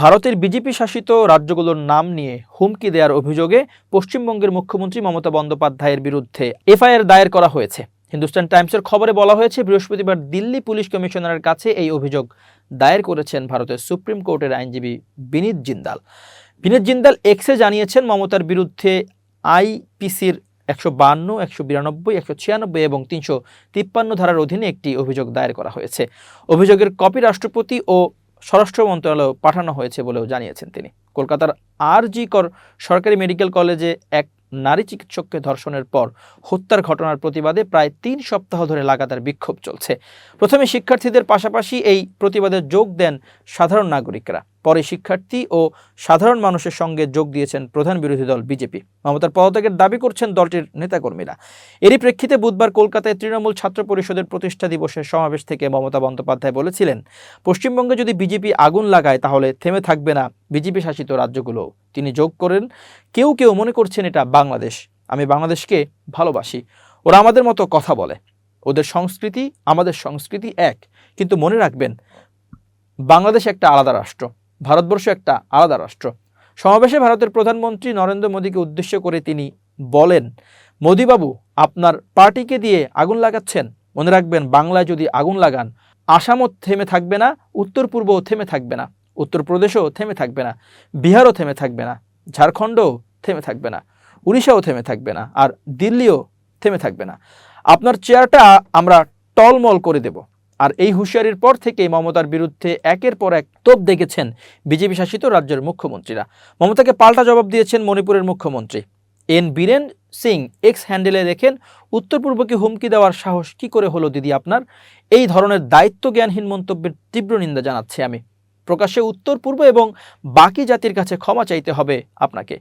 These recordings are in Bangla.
ভারতের বিজেপি শাসিত রাজ্যগুলোর নাম নিয়ে হুমকি দেওয়ার অভিযোগে পশ্চিমবঙ্গের মুখ্যমন্ত্রী মমতা বন্দ্যোপাধ্যায়ের বিরুদ্ধে এফআইআর দায়ের করা হয়েছে। হিন্দুস্তান টাইমসের খবরে বলা হয়েছে, বৃহস্পতিবার দিল্লি পুলিশ কমিশনারের কাছে এই অভিযোগ দায়ের করেছেন ভারতের সুপ্রিম কোর্টের আইনজীবী বিনীত জিন্দাল। বিনীত জিন্দাল এক্সে জানিয়েছেন, মমতার বিরুদ্ধে আইপিসির একশো বান্ন, একশো বিরানব্বই, একশো ছিয়ানব্বই এবং তিনশো তিপ্পান্ন ধারার অধীনে একটি অভিযোগ দায়ের করা হয়েছে। অভিযোগের কপি রাষ্ট্রপতি ও স্বরাষ্ট্র মন্ত্রণালয়ে পাঠানো হয়েছে বলেও জানিয়েছেন তিনি। কলকাতার আর জি কর সরকারি মেডিকেল কলেজে এক নারী চিকিৎসককে ধর্ষণের পর হত্যার ঘটনার প্রতিবাদে প্রায় তিন সপ্তাহ ধরে লাগাতার বিক্ষোভ চলছে। প্রথমে শিক্ষার্থীদের পাশাপাশি এই প্রতিবাদে যোগ দেন সাধারণ নাগরিকরা। পরে শিক্ষার্থী ও সাধারণ মানুষের সঙ্গে যোগ দিয়েছেন প্রধান বিরোধী দল বিজেপি। মমতার পদত্যাগের দাবি করছেন দলটির নেতাকর্মীরা। এরই প্রেক্ষিতে বুধবার কলকাতায় তৃণমূল ছাত্র পরিষদের প্রতিষ্ঠা দিবসের সমাবেশ থেকে মমতা বন্দ্যোপাধ্যায় বলেছিলেন, পশ্চিমবঙ্গে যদি বিজেপি আগুন লাগায়, তাহলে থেমে থাকবে না বিজেপি শাসিত রাজ্যগুলো তিনি যোগ করেন, কেউ কেউ মনে করছেন এটা বাংলাদেশ, আমি বাংলাদেশকে ভালোবাসি। ওরা আমাদের মতো কথা বলে। ওদের সংস্কৃতি আমাদের সংস্কৃতি এক, কিন্তু মনে রাখবেন, বাংলাদেশ একটা আলাদা রাষ্ট্র। ভারতবর্ষ একটা আলাদা রাষ্ট্র। সমাবেশে ভারতের প্রধানমন্ত্রী নরেন্দ্র মোদীকে উদ্দেশ্য করে তিনি বলেন, মোদীবাবু, আপনার পার্টিকে দিয়ে আগুন লাগাচ্ছেন। মনে রাখবেন, বাংলায় যদি আগুন লাগান, আসামও থেমে থাকবে না উত্তর পূর্বও থেমে থাকবে না, উত্তরপ্রদেশও থেমে থাকবে না, বিহারও থেমে থাকবে না, ঝাড়খণ্ডও থেমে থাকবে না, উড়িষ্যাও থেমে থাকবে না, আর দিল্লিও থেমে থাকবে না। আপনার চেয়ারটা আমরা টলমল করে দেব। আর এই হুঁশিয়ারির পর থেকেই মমতার বিরুদ্ধে একের পর এক তোপ দেখেছেন বিজেপি শাসিত রাজ্যের মুখ্যমন্ত্রীরা। মমতাকে পাল্টা জবাব দিয়েছেন মণিপুরের মুখ্যমন্ত্রী। এন বীরেন সিং এক্স হ্যান্ডেলে লেখেন উত্তর পূর্বকে হুমকি দেওয়ার সাহস কি করে হলো দিদি আপনার? এই ধরনের দায়িত্ব জ্ঞানহীন মন্তব্যের তীব্র নিন্দা জানাচ্ছি আমি। প্রকাশ্যে উত্তর পূর্ব এবং বাকি জাতির কাছে ক্ষমা চাইতে হবে আপনাকে।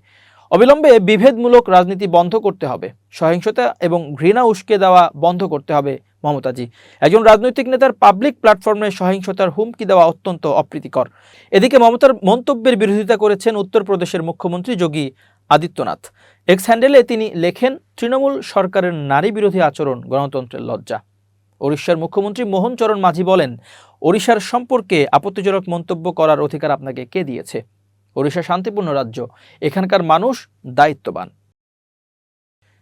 অবিলম্বে বিভেদমূলক রাজনীতি বন্ধ করতে হবে, সহিংসতা এবং ঘৃণা উস্কে দেওয়া বন্ধ করতে হবে মমতাজি। একজন রাজনৈতিক নেতার পাবলিক প্ল্যাটফর্মে সহিংসতার হুমকি দেওয়া অত্যন্ত অপ্রীতিকর। এদিকে মমতার মন্তব্যের বিরোধিতা করেছেন উত্তরপ্রদেশের মুখ্যমন্ত্রী যোগী আদিত্যনাথ। এক্স হ্যান্ডেলে তিনি লেখেন, তৃণমূল সরকারের নারী বিরোধী আচরণ গণতন্ত্রের লজ্জা। ওড়িশার মুখ্যমন্ত্রী মোহন চরণ মাঝি বলেন, ওড়িশার সম্পর্কে আপত্তিজনক মন্তব্য করার অধিকার আপনাকে কে দিয়েছে? ওড়িশা শান্তিপূর্ণ রাজ্য, এখানকার মানুষ দায়িত্ববান।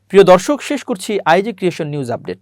প্রিয় দর্শক, শেষ করছি আইজি ক্রিয়েশন নিউজ আপডেট।